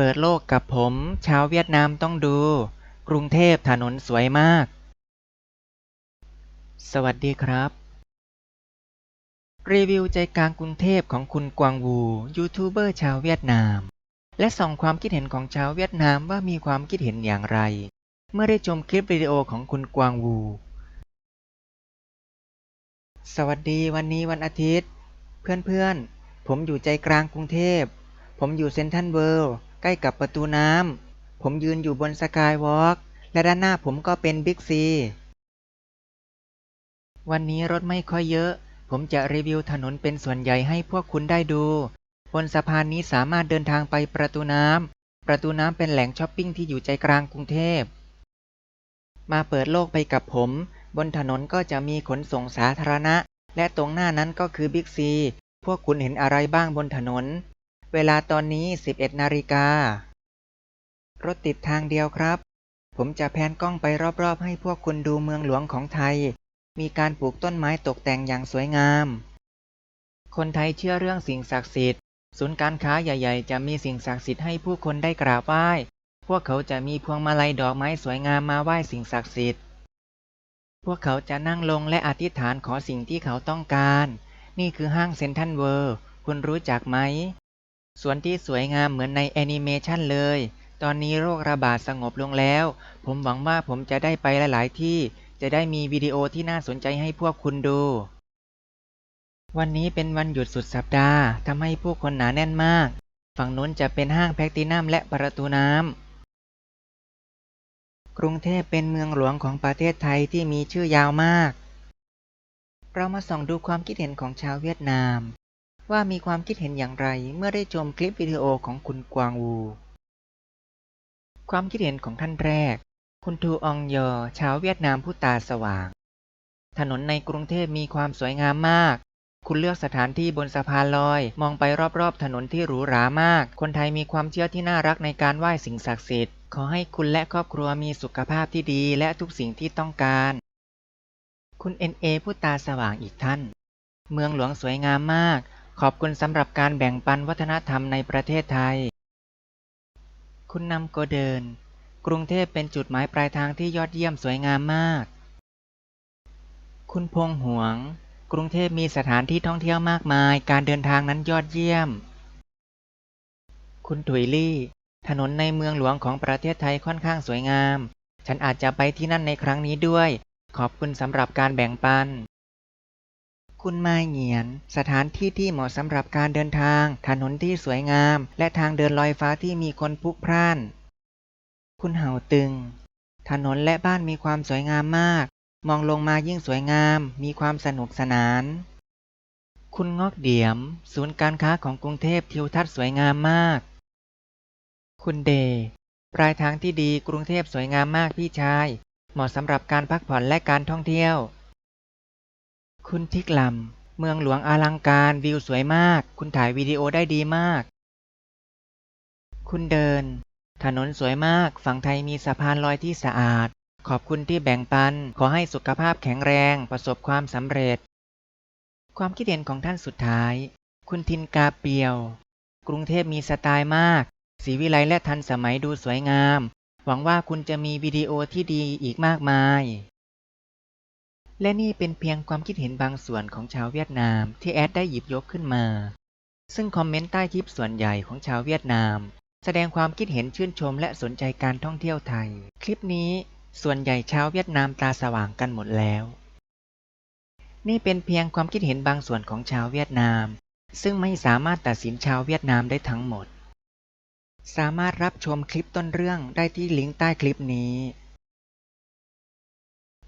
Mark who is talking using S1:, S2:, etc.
S1: ปิดโลกกับผม ชาวเวียดนามต้องดู กรุงเทพถนนสวยมาก สวัสดีครับ รีวิวใจกลางกรุงเทพของคุณกวางวูยูทูบเบอร์ชาวเวียดนาม และส่องความคิดเห็นของชาวเวียดนามว่ามีความคิดเห็นอย่างไร เมื่อได้ชมคลิปวิดีโอของคุณกวางวู สวัสดีวันนี้วันอาทิตย์ เพื่อนๆ ผมอยู่ใจกลางกรุงเทพผมอยู่เซ็นทรัลเวิลด์ ใกล้กับประตูน้ำ ผมยืนอยู่บนสกายวอล์กและด้านหน้าผมก็เป็นบิ๊กซี วันนี้รถไม่ค่อยเยอะ ผมจะรีวิวถนนเป็นส่วนใหญ่ให้พวกคุณได้ดู บนสะพานนี้สามารถเดินทางไปประตูน้ำ ประตูน้ำเป็นแหล่งช้อปปิ้งที่อยู่ใจกลางกรุงเทพ มาเปิดโลกไปกับผม บนถนนก็จะมีขนส่งสาธารณะ และตรงหน้านั้นก็คือบิ๊กซี พวกคุณเห็นอะไรบ้างบนถนน เวลาตอนนี้ 11 นาฬิกา รถติดทางเดียวครับ ผมจะแพนกล้องไปรอบๆ ให้พวกคุณดูเมืองหลวงของไทย มีการปลูกต้นไม้ตกแต่งอย่างสวยงาม คนไทยเชื่อเรื่องสิ่งศักดิ์สิทธิ์ ศูนย์การค้าใหญ่ๆ จะมีสิ่งศักดิ์สิทธิ์ให้ผู้คนได้กราบไหว้ พวกเขาจะมีพวงมาลัยดอกไม้สวยงามมาไหว้สิ่งศักดิ์สิทธิ์ พวกเขาจะนั่งลงและอธิษฐานขอสิ่งที่เขาต้องการ นี่คือห้างเซ็นทรัลเวิลด์คุณรู้จักไหม สวนที่สวยงามเหมือนในแอนิเมชันเลย ตอนนี้โรคระบาดสงบลงแล้ว ผมหวังว่าผมจะได้ไปหลาย ๆ ที่ จะได้มีวิดีโอที่น่าสนใจให้พวกคุณดู วันนี้เป็นวันหยุดสุดสัปดาห์ทำให้ผู้คนหนาแน่นมาก ฝั่งนู้นจะเป็นห้างแพลตตินัมและประตูน้ำ กรุงเทพเป็นเมืองหลวงของประเทศไทยที่มีชื่อยาวมาก เรามาส่องดูความคิดเห็นของชาวเวียดนาม ว่ามีความคิดเห็นอย่างไรเมื่อได้ชมคลิปวิดีโอของคุณกวางวู ความคิดเห็นของท่านแรก คุณทูอองยอชาวเวียดนามผู้ตาสว่าง ถนนในกรุงเทพมีความสวยงามมาก คุณเลือกสถานที่บนสะพานลอย มองไปรอบๆ ถนนที่หรูหรามาก คนไทยมีความเชื่อที่น่ารักในการไหว้สิ่งศักดิ์สิทธิ์ ขอให้คุณและครอบครัวมีสุขภาพที่ดีและทุกสิ่งที่ต้องการ คุณเอ็นเอผู้ตาสว่างอีกท่าน เมืองหลวงสวยงามมาก ขอบคุณสำหรับการแบ่งปันวัฒนธรรมในประเทศไทย คุณนำโกเดิน กรุงเทพเป็นจุดหมายปลายทางที่ยอดเยี่ยมสวยงามมาก คุณพงหวง กรุงเทพมีสถานที่ท่องเที่ยวมากมาย การเดินทางนั้นยอดเยี่ยม คุณถุยลี่ ถนนในเมืองหลวงของประเทศไทยค่อนข้างสวยงาม ฉันอาจจะไปที่นั่นในครั้งนี้ด้วย ขอบคุณสำหรับการแบ่งปัน คุณมาเหงียน สถานที่ที่เหมาะสำหรับการเดินทาง ถนนที่สวยงาม และทางเดินลอยฟ้าที่มีคนพลุกพล่าน คุณเห่าตึง ถนนและบ้านมีความสวยงามมาก มองลงมายิ่งสวยงาม มีความสนุกสนาน คุณงอกเดียม ศูนย์การค้าของกรุงเทพทิวทัศน์สวยงามมาก คุณเดย์ปลายทางที่ดีกรุงเทพสวยงามมากพี่ชาย เหมาะสำหรับการพักผ่อนและการท่องเที่ยว คุณทิกลำเมืองหลวงอลังการวิวสวยมาก คุณถ่ายวิดีโอได้ดีมาก คุณเดิน ถนนสวยมาก ฝั่งไทยมีสะพานลอยที่สะอาด ขอบคุณที่แบ่งปัน ขอให้สุขภาพแข็งแรง ประสบความสำเร็จ ความคิดเห็นของท่านสุดท้าย คุณทินกาเปียว กรุงเทพมีสไตล์มาก สีวิไลและทันสมัยดูสวยงาม หวังว่าคุณจะมีวิดีโอที่ดีอีกมากมาย และนี่เป็นเพียงความคิดเห็นบางส่วนของชาวเวียดนามที่แอดได้หยิบยกขึ้นมา ซึ่งคอมเมนต์ใต้คลิปส่วนใหญ่ของชาวเวียดนาม แสดงความคิดเห็นชื่นชมและสนใจการท่องเที่ยวไทย คลิปนี้ส่วนใหญ่ชาวเวียดนามตาสว่างกันหมดแล้ว นี่เป็นเพียงความคิดเห็นบางส่วนของชาวเวียดนาม ซึ่งไม่สามารถตัดสินชาวเวียดนามได้ทั้งหมด สามารถรับชมคลิปต้นเรื่องได้ที่ลิงก์ใต้คลิปนี้